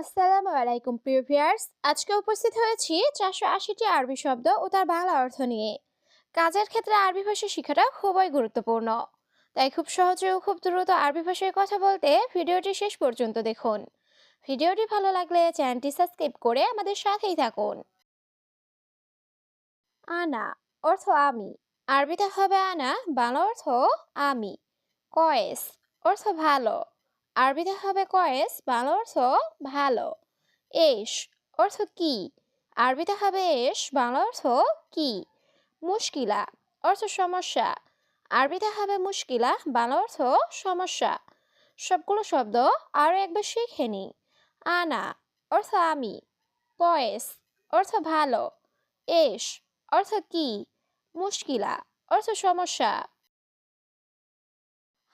আসসালামু আলাইকুম প্রিয় ভিউয়ার্স আজকে উপস্থিত হয়েছি চারশো আশিটি আরবি শব্দ ও তার বাংলা অর্থ নিয়ে। কাজের ক্ষেত্রে আরবি ভাষা শেখাটা খুবই গুরুত্বপূর্ণ। তাই খুব সহজে ও খুব দ্রুত আরবি ভাষায় কথা বলতে ভিডিওটি শেষ পর্যন্ত দেখুন। ভিডিওটি ভালো লাগলে চ্যানেলটি সাবস্ক্রাইব করে আমাদের সাথেই থাকুন। আনা অর্থ আমি। আরবিতে হবে আনা, বাংলা অর্থ আমি। কয়েস অর্থ ভালো। আরবিতে হবে কয়েস বাংলা অর্থ ভালো। এস অর্থ কি? আরবিতে হবে এস, বাংলা অর্থ কি? মুশকিলা অর্থ সমস্যা। আরবিতে হবে মুশকিলা, বাংলা অর্থ সমস্যা। সবগুলো শব্দ আরও একবার শিখে নি। আনা অর্থ আমি। কয়েস অর্থ ভালো। এস অর্থ কি? মুশকিলা অর্থ সমস্যা।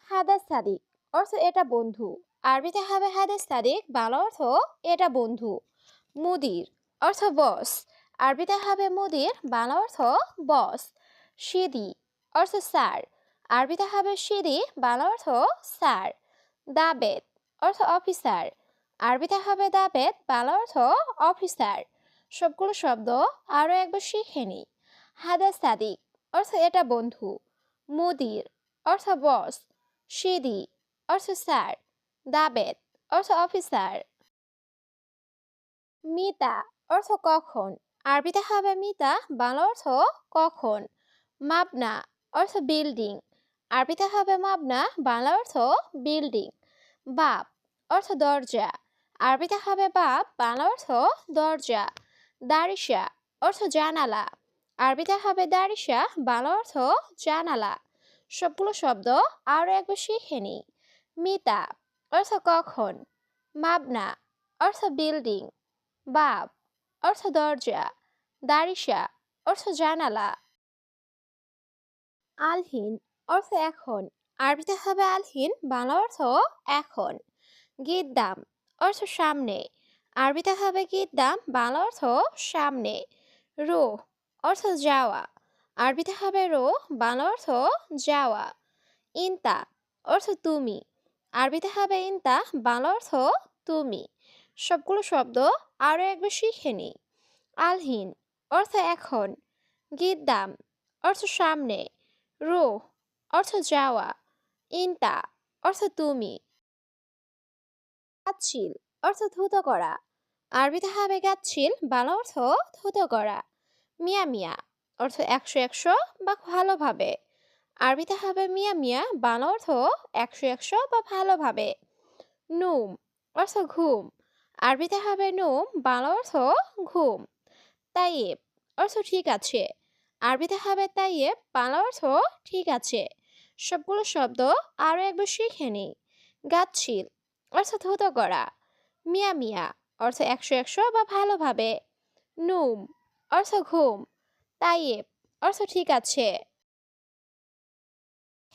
হাদা সাদিক অর্থ এটা বন্ধু। আরবিতে হবে হাদে সাদিক বাংলা অর্থ এটা বন্ধু। মুদির অর্থ বস আরবিতে হবে মুদির, বাংলা অর্থ বস সিদি অর্থ স্যার আরবিতে হবে সিদি, বাংলা অর্থ স্যার দাবেদ অর্থ অফিসার আরবিতে হবে দাবেদ, বাংলা অর্থ অফিসার সবগুলো শব্দ আরও একবার শিখে নি। হাদা সাদিক অর্থ এটা বন্ধু। মুদির অর্থ বস সিদি অর্থ স্যার, দাবেদ, অর্থ অফিসার। মিতা, অর্থ কখন? আরবিতে হবে মিতা, বাংলা অর্থ কখন? মাবনা, অর্থ বিল্ডিং। আরবিতে হবে মাবনা, বাংলা অর্থ বিল্ডিং। বাপ, অর্থ দরজা। আরবিতে হবে বাপ, বাংলা অর্থ দরজা। দারিসা অর্থ জানালা। আরবিতে হবে দারিসা বাংলা অর্থ জানালা। সবগুলো শব্দ আরও একবার শিখে নিই। মিতা অর্থ কখন মাবনা অর্থ বিল্ডিং বাব অর্থ দরজা দারিসা অর্থ জানালা আলহিন অর্থ এখন আরবিতে হবে আলহিন বাংলা অর্থ এখন। গিদ্দাম অর্থ সামনে। আরবিতে হবে গিদ্দাম বাংলা অর্থ সামনে। রো অর্থ যাওয়া। আরবিতে হবে রো বাংলা অর্থ যাওয়া। ইনতা অর্থ তুমি। আরবিতে হবে ইনতা, বাংলা অর্থ তুমি। সবগুলো শব্দ আরও একবার শিখে নি আলহিন, অর্থ এখন। গিদ্দাম, অর্থ সামনে। রো অর্থ যাওয়া। ইনতা, অর্থ তুমি। গাচ্ছিল, অর্থ ধুত করা। আরবিতে হবে গাচ্ছিল, বাংলা অর্থ ধুত করা। মিয়া মিয়া, অর্থ একশো একশো বা ভালোভাবে। আরবিতে হবে মিয়া মিয়া বাংলা অর্থ একশো একশো বা ভালোভাবে। নুম অর্থ ঘুম। আরবিতে হবে নুম বাংলা অর্থ ঘুম। তাইয়েব অর্থ ঠিক আছে। আরবিতে হবে তাইয়েব বাংলা অর্থ ঠিক আছে। সবগুলো শব্দ আরও একবার শিখে নিই। গাচ্ছিল অর্থ ধুত করা। মিয়া মিয়া অর্থ একশো একশো বা ভালোভাবে। নুম অর্থ ঘুম। তাইয়েব অর্থ ঠিক আছে।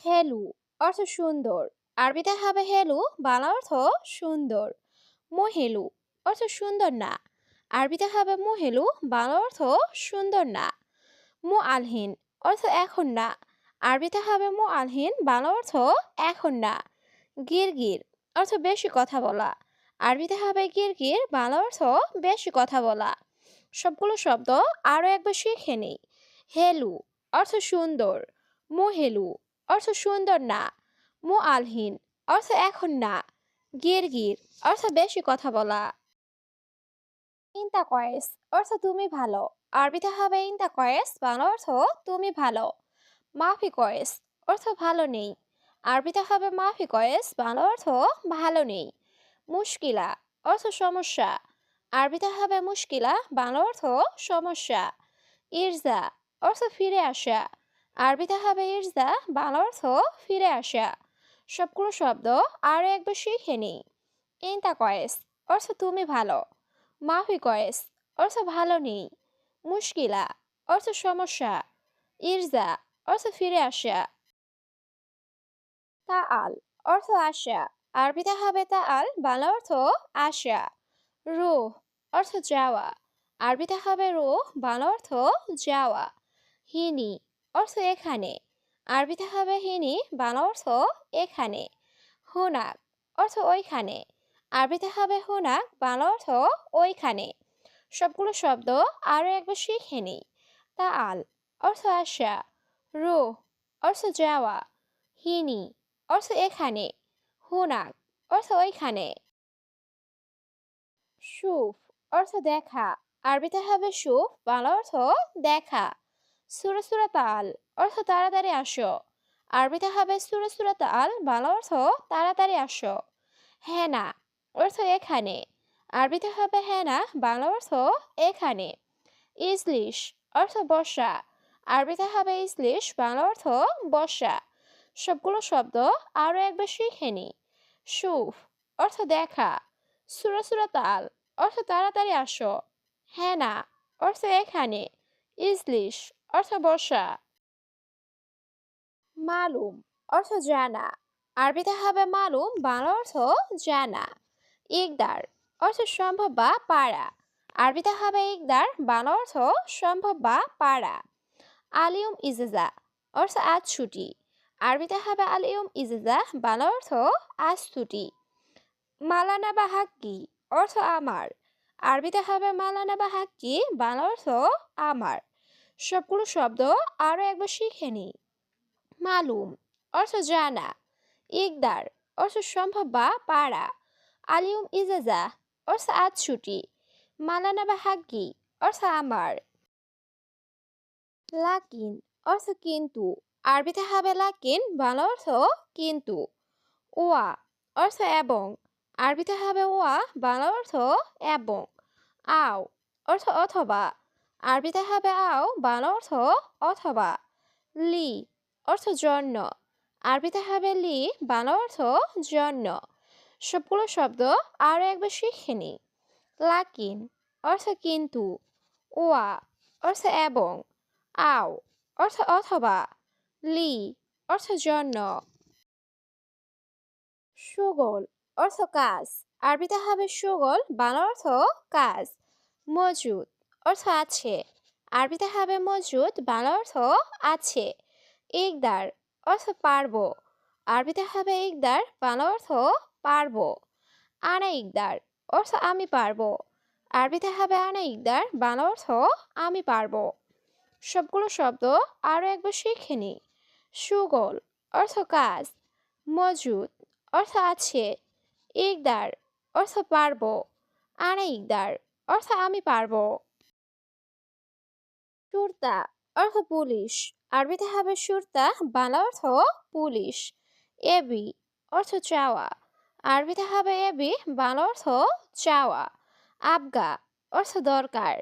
হেলু অর্থ সুন্দর। আরবিতে হবে হেলু, বাংলা অর্থ সুন্দর। মোহেলু অর্থ সুন্দর না। আরবিতে হবে মোহেলু, বাংলা অর্থ সুন্দর না। মু আলহীন অর্থ এখন না। আরবিতে হবে মু আলহীন বাংলা অর্থ এখন না। গির গির অর্থ বেশি কথা বলা। আরবিতে হবে গির গির বাংলা অর্থ বেশি কথা বলা। সবগুলো শব্দ আরও একবার শিখে নেই। হেলু অর্থ সুন্দর। মোহেলু অর্থ সুন্দর না। মু আলহীন অর্থ এখন না। গির গির অর্থ বেশি কথা বলা। ইন্তা কয়েস, অর্থ তুমি ভালো। আরবিতে হবে ইন্তা কয়েস, বাংলা অর্থ তুমি ভালো। মাফি কয়েস, অর্থ ভালো নেই। আরবিতে হবে মাফি কয়েস, বাংলা অর্থ ভালো নেই। মুশকিলা, অর্থ সমস্যা। আরবিতে হবে মুশকিলা, বাংলা অর্থ সমস্যা। ইরজা, অর্থ ফিরে আসা। আরবিতে হবে ইরজা বাংলা অর্থ ফিরে আসা। সবগুলো শব্দ আরও একবার শিখে নিই ইনতা কয়েস, অর্থ তুমি ভালো। মাফি কয়েস, অর্থ ভালো নেই। মুশকিলা, অর্থ সমস্যা। ইরজা, অর্থ ফিরে আসা। তা আল অর্থ আশা আরবিতে হবে তা আল বাংলা অর্থ আশা রুহ, অর্থ যাওয়া। আরবিতে হবে রুহ, বাংলা অর্থ যাওয়া। হিনি অর্থ এখানে। আরবিতে হবে হিনি, বাংলা অর্থ এখানে। হুনাক, অর্থ ওইখানে। আরবিতে হবে হুনাক, বাংলা অর্থ ওইখানে। সবগুলো শব্দ আরও একবার শিখে নিই তা আল অর্থ আসা রো অর্থ যাওয়া। হিনি, অর্থ এখানে। হুনাক, অর্থ ওইখানে। সুফ, অর্থ দেখা। আরবিতে হবে সুফ, বাংলা অর্থ দেখা। সুরা সুরা তাল, অর্থ তাড়াতাড়ি আসো। আরবিতে হবে সুরা সুরা তাল, বাংলা অর্থ তাড়াতাড়ি আসো। হ্যাঁ না অর্থ এখানে। আরবিতে হবে হেনা, বাংলা অর্থ এখানে। ইজলিশ, অর্থ বসা আরবিতে হবে ইজলিশ, বাংলা অর্থ বসা সবগুলো শব্দ আরও একবার শিখে নি। সুফ, অর্থ দেখা। সুরা সুরা তাল, অর্থ তাড়াতাড়ি আসো। হ্যাঁ না অর্থ এখানে। ইজলিশ অর্থ বসা মালুম, অর্থ জানা। আরবিতে হবে মালুম, বাংলা অর্থ জানা। ইকদার, অর্থ সম্ভব বা পারা। আরবিতে হবে ইকদার, বাংলা অর্থ সম্ভব বা পারা। আলিউম ইজেজা, অর্থ আজ ছুটি। আরবিতে হবে আলিউম ইজেজা, বাংলা অর্থ আজ ছুটি। মালানা বা হাক্কি, অর্থ আমার। আরবিতে হবে মালানা বা হাক্কি, বাংলা অর্থ আমার। সবগুলো শব্দ আরও একবার শিখে নিই। মালুম, অর্থ জানা। ইকদার, অর্থ সম্ভব বা পারা। আলিউম ইজাজা, অর্থ আজ ছুটি। মালানা বা হাগ্গি অর্থ আমার। লাকিন, অর্থ কিন্তু। আরবিতে হবে লাকিন, বাংলা অর্থ কিন্তু। ওয়া, অর্থ এবং। আরবিতে হবে ওয়া, বাংলা অর্থ এবং। আও, অর্থ অথবা। আরবিতে হবে আও বান অর্থ অথবা লি অর্থ জন্য। আরবিতে হবে লি বান অর্থ জন্য। সবগুলো শব্দ আরও একবার শিখে নি। লাকিন অর্থ কিন্তু। ওয়া অর্থ এবং। আও অর্থ অথবা। লি অর্থ জন্য। সুগল অর্থ কাজ। আরবিতে হবে সুগল বাংলা অর্থ কাজ। মজুদ অর্থ আছে। আরবিতে হবে মজুদ বাংলা অর্থ আছে। ইকদার, অর্থ পারব। আরবিতে হবে ইকদার বাংলা অর্থ পারব। আনা ইকদার, অর্থ আমি পারব। আরবিতে হবে আনা ইকদার বাংলা অর্থ আমি পারব। সবগুলো শব্দ আরও একবার শিখে নি। সুগল, অর্থ কাজ। মজুদ, অর্থ আছে। ইকদার, অর্থ পারব। আনা ইকদার, অর্থ আমি পারব। সুরতা অর্থ পুলিশ। আরবিতে হবে সুরতা, বাংলা অর্থ পুলিশ। এবি অর্থ চাওয়া। আরবিতে হবে এবি বাংলা অর্থ চাওয়া। আবগা অর্থ দরকার।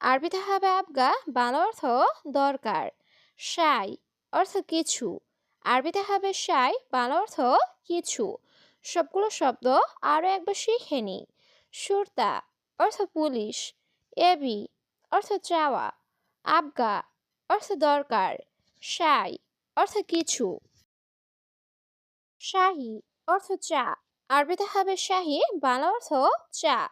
আরবিতে হবে আবগা, বাংলা অর্থ দরকার। সাই অর্থ কিছু। আরবিতে হবে সাই, বাংলা অর্থ কিছু। সবগুলো শব্দ আরও একবার শিখে নি সুরতা অর্থ পুলিশ। এবি অর্থ চাওয়া। আবগা, অর্থ দরকার। সাই অর্থ কিছু। শাহি, অর্থ চা। আরবিতে হবে শাহি, বাংলা অর্থ চা।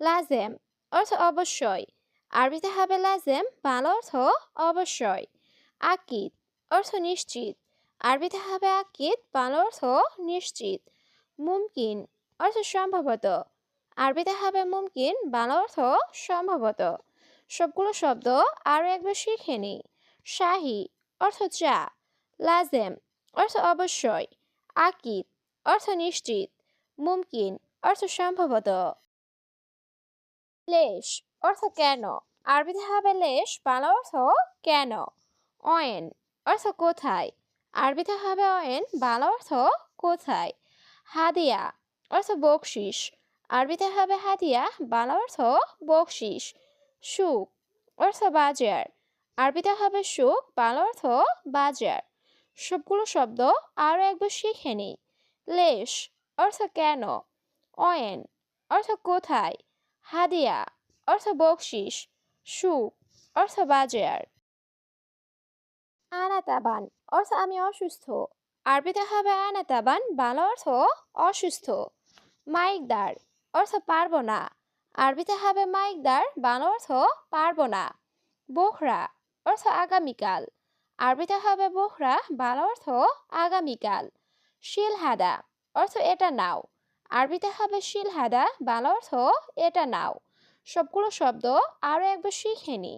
লাজেম, অর্থ অবশ্যই। আরবিতে হবে লাজেম, বাংলা অর্থ অবশ্যই। আকিদ, অর্থ নিশ্চিত। আরবিতে হবে আকিদ, বাংলা অর্থ নিশ্চিত। মুমকিন, অর্থ সম্ভবত। আরবিতে হবে মুমকিন, বাংলা অর্থ সম্ভবত। সবগুলো শব্দ আরও একবার শিখে নিই। শাহি অর্থ চা, লাজেম অর্থ অবশ্যই, আকিদ অর্থ নিশ্চিত, মুমকিন অর্থ সম্ভবত। লেশ অর্থ কেন? আরবিতে হবে লেশ, বাংলা অর্থ কেন? অয়েন অর্থ কোথায়? আরবিতে হবে অয়েন, বাংলা অর্থ কোথায়? হাদিয়া অর্থ বকশিস, আরবিতে হবে হাদিয়া, বাংলা অর্থ বকশিস। সুখ অর্থ বাজার আরবিতে হবে সুখ, বাংলা অর্থ বাজার সবগুলো শব্দ আরও একবার শিখে নিই। লেশ অর্থ কেন? অয়েন অর্থ কোথায়? হাদিয়া অর্থ বকশিস। সুখ অর্থ বাজার আনাতাবান অর্থ আমি অসুস্থ। আরবিতে হবে আনাতাবান, বাংলা অর্থ অসুস্থ। মাইকদার অর্থ পারব না। আরবিতে হবে মাইকদার বাংলা অর্থ পারব না। বোখরা অর্থ আগামীকাল। আরবিতে হবে বোখরা বাংলা অর্থ আগামীকাল। শিলহাদা অর্থ এটা নাও। আরবিতে হবে শিলহাদা বাংলা অর্থ এটা নাও। সবগুলো শব্দ আরও একবার শিখে নি।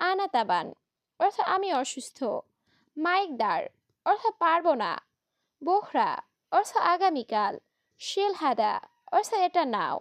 আনাতাবান অর্থ আমি অসুস্থ। মাইকদার অর্থ পারব না। বোহরা অর্থ আগামীকাল। শিলহাদা অর্থ এটা নাও।